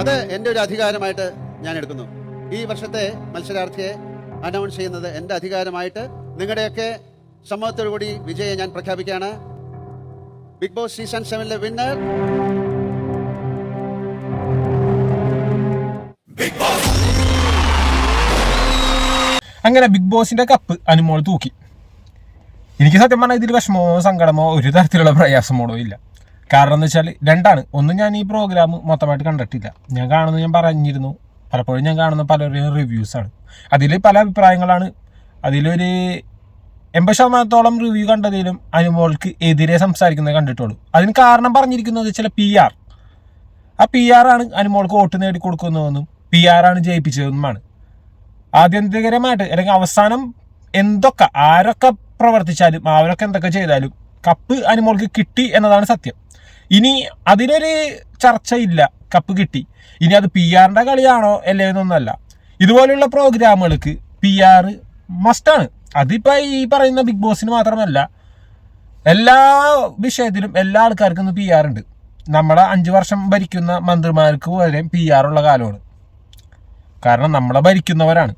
അത് എന്റെ ഒരു അധികാരമായിട്ട് ഞാൻ എടുക്കുന്നു. ഈ വർഷത്തെ മത്സരാർത്ഥിയെ അനൗൺസ് ചെയ്യുന്നത് എന്റെ അധികാരമായിട്ട് നിങ്ങളുടെയൊക്കെ സമ്മതത്തോടു കൂടി വിജയെ ഞാൻ പ്രഖ്യാപിക്കുകയാണ്. ബിഗ് ബോസ് സീസൺ സെവനിലെ വിന്നർ അങ്ങനെ ബിഗ് ബോസിന്റെ കപ്പ് അനുമോൾ തൂക്കി. എനിക്ക് സത്യം പറഞ്ഞാൽ ഇതിൽ വിഷമമോ സങ്കടമോ ഒരു തരത്തിലുള്ള പ്രയാസമോടോ ഇല്ല. കാരണം എന്ന് വെച്ചാൽ രണ്ടാണ്. ഒന്നും ഞാൻ ഈ പ്രോഗ്രാം മൊത്തമായിട്ട് കണ്ടിട്ടില്ല. ഞാൻ കാണുന്നത് ഞാൻ പറഞ്ഞിരുന്നു. പലപ്പോഴും ഞാൻ കാണുന്ന പലരുടെയും ആണ്. അതിൽ പല അഭിപ്രായങ്ങളാണ്. അതിലൊരു എൺപത് ശതമാനത്തോളം റിവ്യൂ കണ്ടതിലും അനുമോൾക്ക് എതിരെ സംസാരിക്കുന്നത് കണ്ടിട്ടുള്ളൂ. അതിന് കാരണം പറഞ്ഞിരിക്കുന്നത് ചില പി ആർ ആ പി ആർ ആണ് അനുമോൾക്ക് വോട്ട് നേടിക്കൊടുക്കുന്നതെന്നും പി ആർ ആണ് ജയിപ്പിച്ചതെന്നുമാണ്. ആത്യന്തികരമായിട്ട് അല്ലെങ്കിൽ അവസാനം എന്തൊക്കെ ആരൊക്കെ പ്രവർത്തിച്ചാലും അവരൊക്കെ എന്തൊക്കെ ചെയ്താലും കപ്പ് അനുമോൾക്ക് കിട്ടി എന്നതാണ് സത്യം. ഇനി അതിനൊരു ചർച്ചയില്ല. കപ്പ് കിട്ടി. ഇനി അത് പി ആറിന്റെ കളിയാണോ അല്ലേ എന്നൊന്നല്ല ഇതുപോലുള്ള പ്രോഗ്രാമുകൾക്ക് പി ആർ മസ്റ്റാണ് അതിപ്പോൾ ഈ പറയുന്ന ബിഗ് ബോസിന് മാത്രമല്ല എല്ലാ വിഷയത്തിലും എല്ലാ ആൾക്കാർക്കും ഇന്ന് പി ആർ ഉണ്ട്. നമ്മളെ അഞ്ച് വർഷം ഭരിക്കുന്ന മന്ത്രിമാർക്ക് വരെ പി ആർ ഉള്ള കാലമാണ്. കാരണം നമ്മളെ ഭരിക്കുന്നവരാണ്.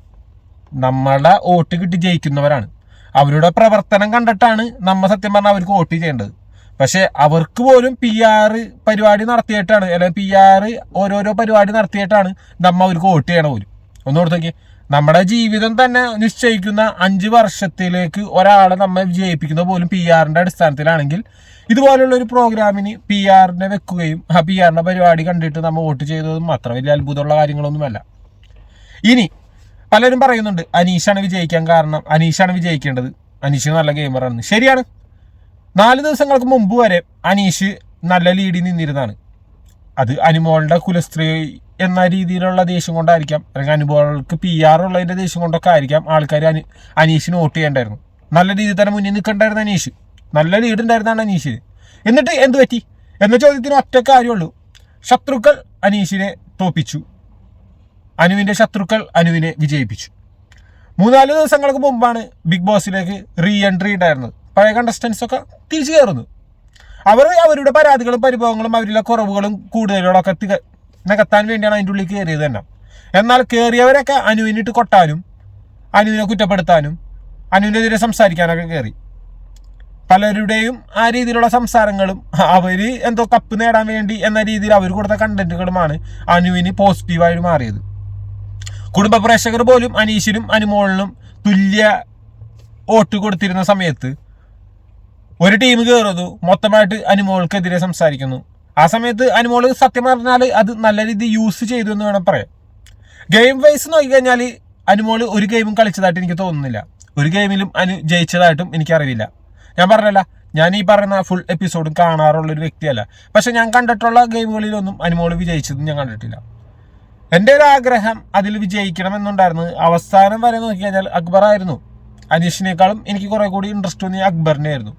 നമ്മളെ വോട്ട് കിട്ടി ജയിക്കുന്നവരാണ്. അവരുടെ പ്രവർത്തനം കണ്ടിട്ടാണ് നമ്മ സത്യം പറഞ്ഞാൽ അവർക്ക് വോട്ട് ചെയ്യേണ്ടത്. പക്ഷെ അവർക്ക് പോലും പി ആർ പരിപാടി നടത്തിയിട്ടാണ് അല്ലെങ്കിൽ പി ആർ ഓരോരോ പരിപാടി നടത്തിയിട്ടാണ് നമ്മ അവർക്ക് വോട്ട് ചെയ്യണ പോലും. ഒന്ന് നോക്കിയേ നമ്മുടെ ജീവിതം തന്നെ നിശ്ചയിക്കുന്ന അഞ്ച് വർഷത്തിലേക്ക് ഒരാളെ നമ്മെ വിജയിപ്പിക്കുന്ന പോലും പി ആറിന്റെ അടിസ്ഥാനത്തിലാണെങ്കിൽ ഇതുപോലുള്ള ഒരു പ്രോഗ്രാമിന് പി ആറിനെ വെക്കുകയും ആ പി ആറിന്റെ പരിപാടി കണ്ടിട്ട് നമ്മൾ വോട്ട് ചെയ്തതും അത്ര വലിയ അത്ഭുതമുള്ള കാര്യങ്ങളൊന്നുമല്ല. ഇനി പലരും പറയുന്നുണ്ട് അനീഷാണ് വിജയിക്കാൻ കാരണം അനീഷാണ് വിജയിക്കേണ്ടത്. അനീഷ് നല്ല ഗെയിമറാണ് ശരിയാണ്. നാല് ദിവസങ്ങൾക്ക് മുമ്പ് വരെ അനീഷ് നല്ല ലീഡിൽ നിന്നിരുന്നതാണ് അത് അനുമോളുടെ കുലസ്ത്രീ എന്ന രീതിയിലുള്ള ദേഷ്യം കൊണ്ടായിരിക്കാം. അല്ലെങ്കിൽ അനുഭവങ്ങൾക്ക് പി ആർ ഉള്ളതിന്റെ ദേഷ്യം കൊണ്ടൊക്കെ ആയിരിക്കാം ആൾക്കാർ അനി അനീഷിന് വോട്ട് ചെയ്യണ്ടായിരുന്നു. നല്ല രീതിയിൽ തന്നെ മുന്നിൽ നിൽക്കണ്ടായിരുന്നു അനീഷ്. നല്ല ലീഡ് ഉണ്ടായിരുന്നാണ് അനീഷിന് എന്നിട്ട് എന്ത് പറ്റി? എന്ന ചോദ്യത്തിന് ഒറ്റ കാര്യമുള്ളൂ. ശത്രുക്കൾ അനീഷിനെ തോപ്പിച്ചു. അനുവിന്റെ ശത്രുക്കൾ അനുവിനെ വിജയിപ്പിച്ചു. മൂന്നാൽ ദിവസങ്ങൾക്ക് മുമ്പാണ് ബിഗ് ബോസിലേക്ക് റീ എൻട്രി ഉണ്ടായിരുന്നത്. പഴയ കണ്ടസ്റ്റൻസൊക്കെ തിരിച്ചു കയറുന്നു. അവർ അവരുടെ പരാതികളും പരിഭവങ്ങളും അവരിലെ കുറവുകളും കൂടുതലുകളൊക്കെ നികത്താൻ വേണ്ടിയാണ് അതിന്റെ ഉള്ളിൽ കയറിയത് തന്നെ. എന്നാൽ കയറിയവരൊക്കെ അനുവിനിട്ട് കൊട്ടാനും അനുവിനെ കുറ്റപ്പെടുത്താനും അനുവിനെതിരെ സംസാരിക്കാനൊക്കെ കയറി. പലരുടെയും ആ രീതിയിലുള്ള സംസാരങ്ങളും അവർ എന്തോ കപ്പ് നേടാൻ വേണ്ടി എന്ന രീതിയിൽ അവർ കൊടുത്ത കണ്ടന്റുകളുമാണ് അനുവിന് പോസിറ്റീവായിട്ട് മാറിയത്. കുടുംബ പ്രേക്ഷകർ പോലും അനീഷിനും അനുമോളിനും തുല്യ വോട്ട് കൊടുത്തിരുന്ന സമയത്ത് ഒരു ടീം കയറുന്നു മൊത്തമായിട്ട് അനുമോൾക്കെതിരെ സംസാരിക്കുന്നു. ആ സമയത്ത് അനുമോൾ സത്യം പറഞ്ഞാൽ അത് നല്ല രീതിയിൽ യൂസ് ചെയ്തു എന്ന് വേണം പറയാം ഗെയിം വൈസ് നോക്കിക്കഴിഞ്ഞാൽ അനുമോൾ ഒരു ഗെയിമും കളിച്ചതായിട്ട് എനിക്ക് തോന്നുന്നില്ല. ഒരു ഗെയിമിലും അനു ജയിച്ചതായിട്ടും എനിക്കറിയില്ല ഞാൻ പറഞ്ഞല്ല ഞാൻ ഈ പറയുന്ന ഫുൾ എപ്പിസോഡും കാണാറുള്ള ഒരു വ്യക്തിയല്ല. പക്ഷെ ഞാൻ കണ്ടിട്ടുള്ള ഗെയിമുകളിലൊന്നും അനുമോൾ വിജയിച്ചതും ഞാൻ കണ്ടിട്ടില്ല. എന്റെ ഒരു ആഗ്രഹം അതിൽ വിജയിക്കണം എന്നുണ്ടായിരുന്നു അവസാനം വരെ നോക്കി കഴിഞ്ഞാൽ അക്ബർ ആയിരുന്നു അനീഷിനേക്കാളും എനിക്ക് കുറെ കൂടി ഇൻട്രസ്റ്റ് തോന്നിയ അക്ബറിനെ ആയിരുന്നു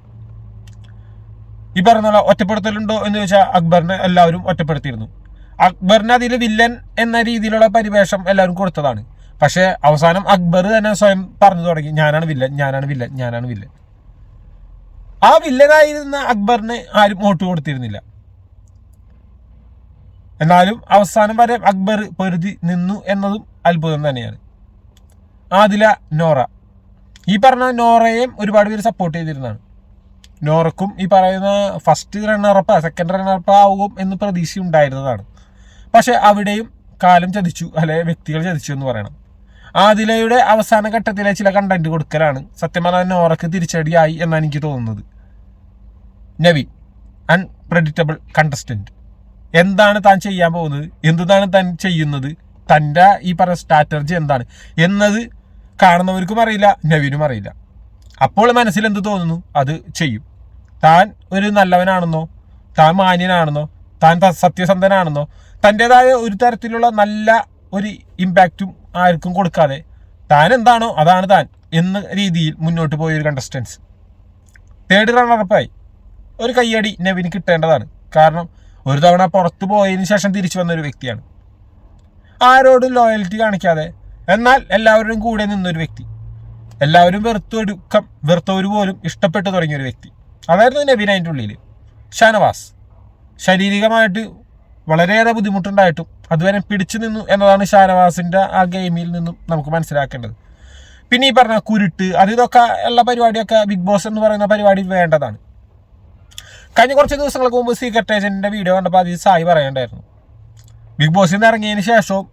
ഈ പറഞ്ഞ ഒറ്റപ്പെടുത്തലുണ്ടോ എന്ന് ചോദിച്ചാൽ അക്ബറിനെ എല്ലാവരും ഒറ്റപ്പെടുത്തിയിരുന്നു. അക്ബറിന് അതിൽ വില്ലൻ എന്ന രീതിയിലുള്ള പരിവേഷം എല്ലാവരും കൊടുത്തതാണ്. പക്ഷേ അവസാനം അക്ബർ തന്നെ സ്വയം പറഞ്ഞു തുടങ്ങി ഞാനാണ് വില്ലൻ ഞാനാണ് വില്ലൻ ഞാനാണ് വില്ലൻ. ആ വില്ലനായിരുന്ന അക്ബറിന് ആരും വോട്ട് കൊടുത്തിരുന്നില്ല. എന്നാലും അവസാനം വരെ അക്ബർ പൊരുതി നിന്നു എന്നതും അത്ഭുതം തന്നെയാണ്. ആദില നോറ. ഈ പറഞ്ഞ നോറയെയും ഒരുപാട് പേര് സപ്പോർട്ട് ചെയ്തിരുന്നതാണ്. നോറക്കും ഈ പറയുന്ന ഫസ്റ്റ് റണ്ണറപ്പ് സെക്കൻഡ് റണ്ണറപ്പ് ആവും എന്ന് പ്രതീക്ഷ ഉണ്ടായിരുന്നതാണ്. പക്ഷെ അവിടെയും കാലം ചതിച്ചു അല്ലെ വ്യക്തികൾ ചതിച്ചു എന്ന് പറയണം. ആദിലയുടെ അവസാന ഘട്ടത്തിലെ ചില കണ്ടന്റ് കൊടുക്കലാണ്. സത്യം പറഞ്ഞാൽ നോറക്ക് തിരിച്ചടിയായി എന്നാണ് എനിക്ക് തോന്നുന്നത്. നവി അൺപ്രഡിക്റ്റബിൾ കണ്ടസ്റ്റന്റ് എന്താണ് താൻ ചെയ്യാൻ പോകുന്നത്? എന്താണ് താൻ ചെയ്യുന്നത്? തന്റെ ഈ പറഞ്ഞ സ്ട്രാറ്റജി എന്താണ്? എന്നത് കാണുന്നവർക്കും അറിയില്ല നവീനും അറിയില്ല. അപ്പോൾ മനസ്സിൽ എന്ത് തോന്നുന്നു? അത് ചെയ്യും. താൻ ഒരു നല്ലവനാണെന്നോ താൻ മാന്യനാണെന്നോ താൻ സത്യസന്ധനാണെന്നോ തന്റെതായ ഒരു തരത്തിലുള്ള നല്ല ഒരു ഇമ്പാക്റ്റും ആർക്കും കൊടുക്കാതെ താൻ എന്താണോ അതാണ് താൻ എന്ന രീതിയിൽ മുന്നോട്ട് പോയ ഒരു കണ്ടസ്റ്റൻസ് തേർഡ് റണ്ണറപ്പായി ഒരു കയ്യടി നെവിന് കിട്ടേണ്ടതാണ്. കാരണം ഒരു തവണ പുറത്തു പോയതിന് ശേഷം തിരിച്ചു വന്ന ഒരു വ്യക്തിയാണ്. ആരോടും ലോയൽറ്റി കാണിക്കാതെ എന്നാൽ എല്ലാവരുടെയും കൂടെ നിന്നൊരു വ്യക്തി. എല്ലാവരും വെറുത്തൊടുക്കം വെറുത്തവർ പോലും ഇഷ്ടപ്പെട്ടു തുടങ്ങിയ ഒരു വ്യക്തി. അതായിരുന്നു നബീൻ അതിന്റെ ഉള്ളിൽ ഷാനവാസ്. ശാരീരികമായിട്ട് വളരെയേറെ ബുദ്ധിമുട്ടുണ്ടായിട്ടും അതുവരെ പിടിച്ചു നിന്നു എന്നതാണ് ഷാനവാസിന്റെ ആ ഗെയിമിൽ നിന്നും നമുക്ക് മനസ്സിലാക്കേണ്ടത്. പിന്നെ ഈ പറഞ്ഞ കുരുട്ട് അത് ഇതൊക്കെ ഉള്ള പരിപാടിയൊക്കെ ബിഗ് ബോസ് എന്ന് പറയുന്ന പരിപാടി വേണ്ടതാണ്. കഴിഞ്ഞ കുറച്ച് ദിവസങ്ങൾക്ക് മുമ്പ് സീക്രട്ട് ഏജന്റിന്റെ വീഡിയോ കണ്ടപ്പോൾ അതിൽ സായി പറയണ്ടായിരുന്നു. ബിഗ് ബോസിൽ നിന്ന് ഇറങ്ങിയതിന് ശേഷവും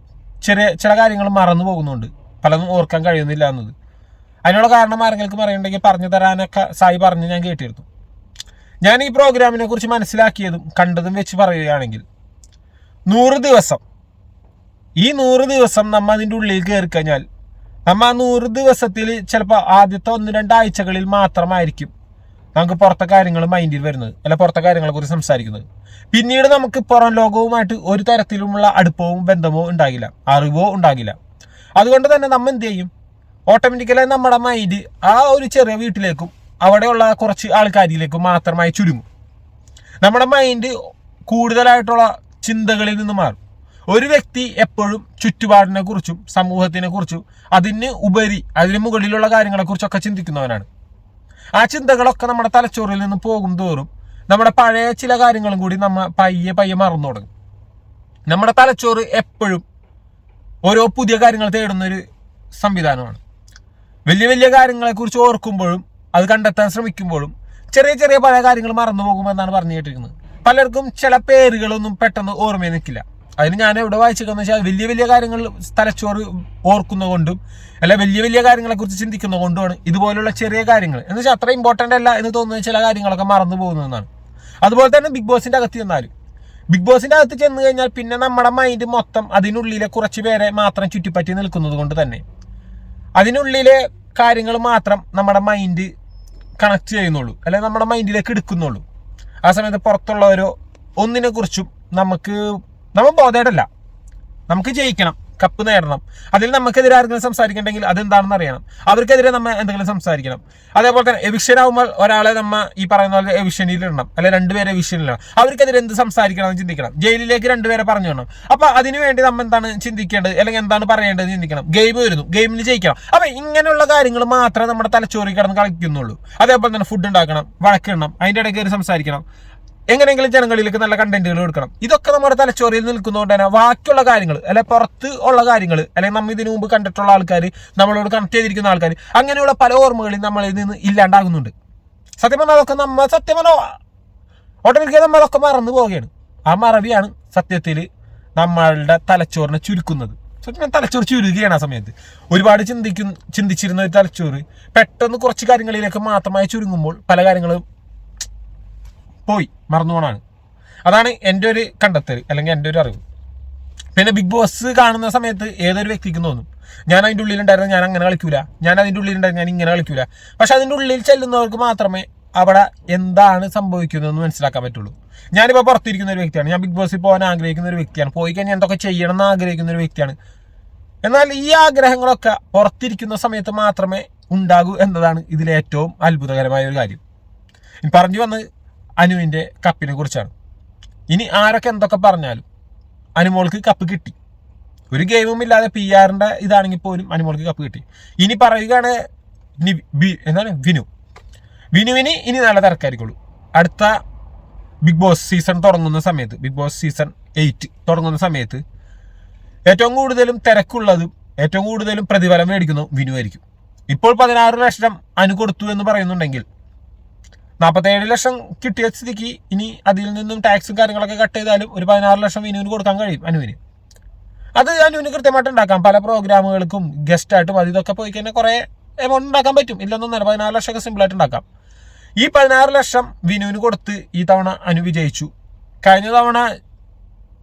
ചെറിയ ചില കാര്യങ്ങൾ മറന്നു പോകുന്നുണ്ട്. പലതും ഓർക്കാൻ കഴിയുന്നില്ല എന്നത്. അതിനുള്ള കാരണം ആരെങ്കിലും പറയണ്ടെങ്കിൽ പറഞ്ഞു തരാനൊക്കെ സായി പറഞ്ഞ് ഞാൻ കേട്ടിരുന്നു. ഞാൻ ഈ പ്രോഗ്രാമിനെ കുറിച്ച് മനസ്സിലാക്കിയതും കണ്ടതും വെച്ച് പറയുകയാണെങ്കിൽ നൂറ് ദിവസം ഈ നൂറ് ദിവസം നമ്മൾ അതിന്റെ ഉള്ളിൽ കയറി കഴിഞ്ഞാൽ നമ്മൾ ആ നൂറ് ദിവസത്തിൽ ചിലപ്പോൾ ആദ്യത്തെ ഒന്ന് രണ്ടാഴ്ചകളിൽ മാത്രമായിരിക്കും നമുക്ക് പുറത്തെ കാര്യങ്ങൾ മൈൻഡിൽ വരുന്നത് അല്ല പുറത്തെ കാര്യങ്ങളെ കുറിച്ച് സംസാരിക്കുന്നത്. പിന്നീട് നമുക്ക് പുറം ലോകവുമായിട്ട് ഒരു തരത്തിലുമുള്ള അടുപ്പവും ബന്ധമോ ഉണ്ടാകില്ല അറിവോ ഉണ്ടാകില്ല. അതുകൊണ്ട് തന്നെ നമ്മൾ എന്ത് ചെയ്യും? ഓട്ടോമാറ്റിക്കലായി നമ്മുടെ മൈൻഡ് ആ ഒരു ചെറിയ വീട്ടിലേക്കും അവിടെയുള്ള കുറച്ച് ആൾക്കാരിലേക്ക് മാത്രമായി ചുരുങ്ങും. നമ്മുടെ മൈൻഡ് കൂടുതലായിട്ടുള്ള ചിന്തകളിൽ നിന്ന് മാറും. ഒരു വ്യക്തി എപ്പോഴും ചുറ്റുപാടിനെ കുറിച്ചും സമൂഹത്തിനെ കുറിച്ചും അതിന് ഉപരി അതിന് മുകളിലുള്ള കാര്യങ്ങളെക്കുറിച്ചൊക്കെ ചിന്തിക്കുന്നവനാണ്. ആ ചിന്തകളൊക്കെ നമ്മുടെ തലച്ചോറിൽ നിന്ന് പോകും തോറും നമ്മുടെ പഴയ ചില കാര്യങ്ങളും കൂടി നമ്മ പയ്യെ പയ്യെ മറന്നു തുടങ്ങും. നമ്മുടെ തലച്ചോറ് എപ്പോഴും ഓരോ പുതിയ കാര്യങ്ങൾ തേടുന്ന ഒരു സംവിധാനമാണ്. വലിയ വലിയ കാര്യങ്ങളെക്കുറിച്ച് ഓർക്കുമ്പോഴും അത് കണ്ടെത്താൻ ശ്രമിക്കുമ്പോഴും ചെറിയ ചെറിയ പല കാര്യങ്ങൾ മറന്നു പോകുമെന്നാണ് പറഞ്ഞു കേട്ടിരിക്കുന്നത്. പലർക്കും ചില പേരുകളൊന്നും പെട്ടെന്ന് ഓർമ്മയിൽ നിൽക്കില്ല. അതിന് ഞാൻ എവിടെ വായിച്ചേക്കെന്ന് വെച്ചാൽ വലിയ വലിയ കാര്യങ്ങൾ തലച്ചോറ് ഓർക്കുന്നതുകൊണ്ടും അല്ല വലിയ വലിയ കാര്യങ്ങളെ കുറിച്ച് ചിന്തിക്കുന്നത് കൊണ്ടുമാണ് ഇതുപോലുള്ള ചെറിയ കാര്യങ്ങൾ. എന്ന് വെച്ചാൽ അത്ര ഇമ്പോർട്ടന്റ് അല്ല എന്ന് തോന്നുന്ന ചില കാര്യങ്ങളൊക്കെ മറന്നു പോകുന്നതെന്നാണ് അതുപോലെ തന്നെ ബിഗ് ബോസിന്റെ അകത്ത് ചെന്നാലും ബിഗ് ബോസിന്റെ അകത്ത് ചെന്ന് കഴിഞ്ഞാൽ പിന്നെ നമ്മുടെ മൈൻഡ് മൊത്തം അതിനുള്ളിലെ കുറച്ച് പേരെ മാത്രം ചുറ്റിപ്പറ്റി നിൽക്കുന്നത് കൊണ്ട് തന്നെ. അതിനുള്ളിലെ കാര്യങ്ങൾ മാത്രം നമ്മുടെ മൈൻഡ് കണക്ട് ചെയ്യുന്നുള്ളൂ. അല്ലെങ്കിൽ നമ്മുടെ മൈൻഡിലേക്ക് എടുക്കുന്നുള്ളൂ. ആ സമയത്ത് പുറത്തുള്ളവരോ ഒന്നിനെ കുറിച്ചും നമുക്ക് നമ്മൾ ബോധേടല്ല. നമുക്ക് ജയിക്കണം. കപ്പ് നേടണം. അതിൽ നമുക്കെതിരെ സംസാരിക്കണ്ടെങ്കിൽ സംസാരിക്കണമെങ്കിൽ അതെന്താണെന്ന് അറിയണം. അവർക്കെതിരെ നമ്മൾ എന്തെങ്കിലും സംസാരിക്കണം. അതേപോലെ തന്നെ ആകുമ്പോൾ ഒരാളെ നമ്മ ഈ പറയുന്ന പോലെ എവിഷനിൽ ഇടണം അല്ലെ രണ്ടുപേരെ എവിഷനിലിടണം അവർക്കെതിരെ എന്ത് സംസാരിക്കണം എന്ന് ചിന്തിക്കണം. ജയിലിലേക്ക് രണ്ടുപേരെ പറഞ്ഞു വേണം അപ്പൊ അതിനുവേണ്ടി നമ്മൾ എന്താണ് ചിന്തിക്കേണ്ടത്? അല്ലെങ്കിൽ എന്താണ് പറയേണ്ടത് ചിന്തിക്കണം. ഗെയിം വരുന്നു. ഗെയിമിൽ ജയിക്കണം. അപ്പൊ ഇങ്ങനെയുള്ള കാര്യങ്ങൾ മാത്രമേ നമ്മുടെ തലച്ചോറിൽ കിടന്ന് കളിക്കുന്നുള്ളൂ. അതേപോലെ തന്നെ ഫുഡ് ഉണ്ടാക്കണം. വഴക്കിടണം അതിന്റെ ഇടയ്ക്ക് കയറി സംസാരിക്കണം. എങ്ങനെയെങ്കിലും ജനങ്ങളിലേക്ക് നല്ല കണ്ടന്റുകൾ കൊടുക്കണം. ഇതൊക്കെ നമ്മുടെ തലച്ചോറിൽ നിൽക്കുന്നതുകൊണ്ട് തന്നെ ബാക്കിയുള്ള കാര്യങ്ങൾ അല്ലെ പുറത്ത് ഉള്ള കാര്യങ്ങൾ അല്ലെങ്കിൽ നമ്മൾ ഇതിനു മുമ്പ് കണ്ടിട്ടുള്ള ആൾക്കാർ നമ്മളോട് കണക്ട് ചെയ്തിരിക്കുന്ന ആൾക്കാർ അങ്ങനെയുള്ള പല ഓർമ്മകളും നമ്മളിൽ നിന്ന് ഇല്ലാണ്ടാകുന്നുണ്ട്. സത്യം പറഞ്ഞാൽ അതൊക്കെ നമ്മൾ സത്യം പറഞ്ഞാൽ ഓട്ടോമാറ്റിക്കായി നമ്മൾ മറന്നു പോവുകയാണ്. ആ മറവിയാണ് സത്യത്തിൽ നമ്മളുടെ തലച്ചോറിനെ ചുരുക്കുന്നത്. സത്യം തലച്ചോറ് ചുരുകയാണ് ആ സമയത്ത്. ഒരുപാട് ചിന്തിക്കും ചിന്തിച്ചിരുന്ന ഒരു തലച്ചോറ് പെട്ടെന്ന് കുറച്ച് കാര്യങ്ങളിലേക്ക് മാത്രമായി ചുരുങ്ങുമ്പോൾ പല കാര്യങ്ങളും പോയി. മറന്നു പോണാണ് അതാണ് എന്റെ ഒരു കണ്ടെത്തൽ അല്ലെങ്കിൽ എന്റെ ഒരു അറിവ്. പിന്നെ ബിഗ് ബോസ് കാണുന്ന സമയത്ത് ഏതൊരു വ്യക്തിക്കും തോന്നും ഞാൻ അതിന്റെ ഉള്ളിലുണ്ടായിരുന്ന ഞാൻ അങ്ങനെ കളിക്കൂല. ഞാൻ അതിന്റെ ഉള്ളിലുണ്ടായിരുന്ന ഞാൻ ഇങ്ങനെ കളിക്കൂല. പക്ഷെ അതിന്റെ ഉള്ളിൽ ചെല്ലുന്നവർക്ക് മാത്രമേ അവിടെ എന്താണ് സംഭവിക്കുന്നതെന്ന് മനസ്സിലാക്കാൻ പറ്റുള്ളൂ. ഞാനിപ്പോൾ പുറത്തിരിക്കുന്ന ഒരു വ്യക്തിയാണ്. ഞാൻ ബിഗ് ബോസിൽ പോകാൻ ആഗ്രഹിക്കുന്ന ഒരു വ്യക്തിയാണ്. പോയി കഴിഞ്ഞാൽ എന്തൊക്കെ ചെയ്യണം എന്ന് ആഗ്രഹിക്കുന്ന ഒരു വ്യക്തിയാണ്. എന്നാൽ ഈ ആഗ്രഹങ്ങളൊക്കെ പുറത്തിരിക്കുന്ന സമയത്ത് മാത്രമേ ഉണ്ടാകൂ എന്നതാണ് ഇതിലേറ്റവും അത്ഭുതകരമായ ഒരു കാര്യം. പറഞ്ഞു വന്നത് അനുവിന്റെ കപ്പിനെ കുറിച്ചാണ്. ഇനി ആരൊക്കെ എന്തൊക്കെ പറഞ്ഞാലും അനുമോൾക്ക് കപ്പ് കിട്ടി. ഒരു ഗെയിമും ഇല്ലാതെ പി ആറിന്റെ ഇതാണെങ്കിൽ പോലും അനുമോൾക്ക് കപ്പ് കിട്ടി. ഇനി പറയുകയാണ് എന്താണ്? വിനു. വിനുവിന് ഇനി നല്ല തിരക്കായിരിക്കുള്ളൂ. അടുത്ത ബിഗ് ബോസ് സീസൺ തുടങ്ങുന്ന സമയത്ത് ബിഗ് ബോസ് സീസൺ എയ്റ്റ് തുടങ്ങുന്ന സമയത്ത് ഏറ്റവും കൂടുതലും തിരക്കുള്ളതും ഏറ്റവും കൂടുതലും പ്രതിഫലം മേടിക്കുന്നതും വിനു ആയിരിക്കും ഇപ്പോൾ പതിനാറ് ലക്ഷം അനു കൊടുത്തു എന്ന് പറയുന്നുണ്ടെങ്കിൽ നാൽപ്പത്തേഴ് ലക്ഷം കിട്ടിയ സ്ഥിതിക്ക് ഇനി അതിൽ നിന്നും ടാക്സും കാര്യങ്ങളൊക്കെ കട്ട് ചെയ്താലും ഒരു പതിനാറ് ലക്ഷം വിനുവിന് കൊടുക്കാൻ കഴിയും അനുവിന്. അത് അനുവിന് കൃത്യമായിട്ട് ഉണ്ടാക്കാം. പല പ്രോഗ്രാമുകൾക്കും ഗസ്റ്റായിട്ടും അത് ഇതൊക്കെ പോയി കഴിഞ്ഞാൽ കുറേ എമൗണ്ട് ഉണ്ടാക്കാൻ പറ്റും. ഇല്ലെന്നൊന്നല്ല പതിനാറ് ലക്ഷമൊക്കെ സിമ്പിളായിട്ട് ഉണ്ടാക്കാം. ഈ പതിനാറ് ലക്ഷം വിനുവിന് കൊടുത്ത് ഈ തവണ അനു വിജയിച്ചു കഴിഞ്ഞ തവണ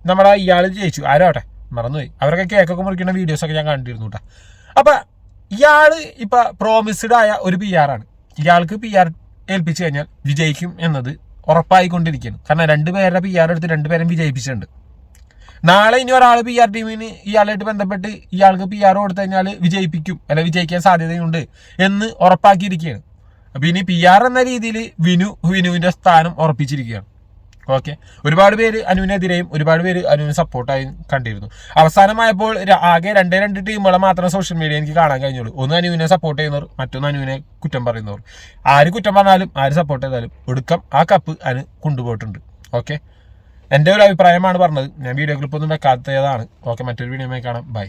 നമ്മുടെ ഇയാൾ ജയിച്ചു. ആരാവട്ടെ? മറന്നുപോയി. അവരൊക്കെ കേക്കൊക്കെ മുറിക്കുന്ന വീഡിയോസൊക്കെ ഞാൻ കണ്ടിരുന്നു കേട്ടോ അപ്പം ഇയാൾ ഇപ്പം പ്രോമിസ്ഡ് ആയ ഒരു പി ആണ്. ഇയാൾക്ക് പി ആർ ഏൽപ്പിച്ചു കഴിഞ്ഞാൽ വിജയിക്കും എന്നത് ഉറപ്പായിക്കൊണ്ടിരിക്കുകയാണ്. കാരണം രണ്ടുപേരുടെ പി ആർ എടുത്ത് രണ്ടുപേരും വിജയിപ്പിച്ചിട്ടുണ്ട്. നാളെ ഇനി ഒരാൾ പി ആർ ടീമിന് ഇയാളായിട്ട് ബന്ധപ്പെട്ട് ഇയാൾക്ക് പി ആർ കൊടുത്തു കഴിഞ്ഞാൽ വിജയിപ്പിക്കും. അല്ലെ വിജയിക്കാൻ സാധ്യതയുണ്ട് എന്ന് ഉറപ്പാക്കിയിരിക്കുകയാണ്. അപ്പോൾ ഇനി പി ആർ എന്ന രീതിയിൽ വിനു വിനുവിന്റെ സ്ഥാനം ഉറപ്പിച്ചിരിക്കുകയാണ്. ഓക്കെ ഒരുപാട് പേര് അനുവിനെതിരെയും ഒരുപാട് പേര് അനുവിന് സപ്പോർട്ടായും കണ്ടിരുന്നു. അവസാനമായപ്പോൾ ആകെ രണ്ടേ രണ്ട് ടീമുകളെ മാത്രമേ സോഷ്യൽ മീഡിയ എനിക്ക് കാണാൻ കഴിഞ്ഞുള്ളൂ. ഒന്ന് അനുവിനെ സപ്പോർട്ട് ചെയ്യുന്നവർ മറ്റൊന്ന് അനുവിനെ കുറ്റം പറയുന്നവർ. ആര് കുറ്റം പറഞ്ഞാലും ആര് സപ്പോർട്ട് ചെയ്താലും ഒടുക്കം ആ കപ്പ് അനു കൊണ്ടുപോയിട്ടുണ്ട്. ഓക്കെ എന്റെ ഒരു അഭിപ്രായമാണ് പറഞ്ഞത്. ഞാൻ വീഡിയോ ക്ലിപ്പ് ഒന്നും വെക്കാത്തതാണ്. ഓക്കെ മറ്റൊരു വീഡിയോ കാണാം. ബൈ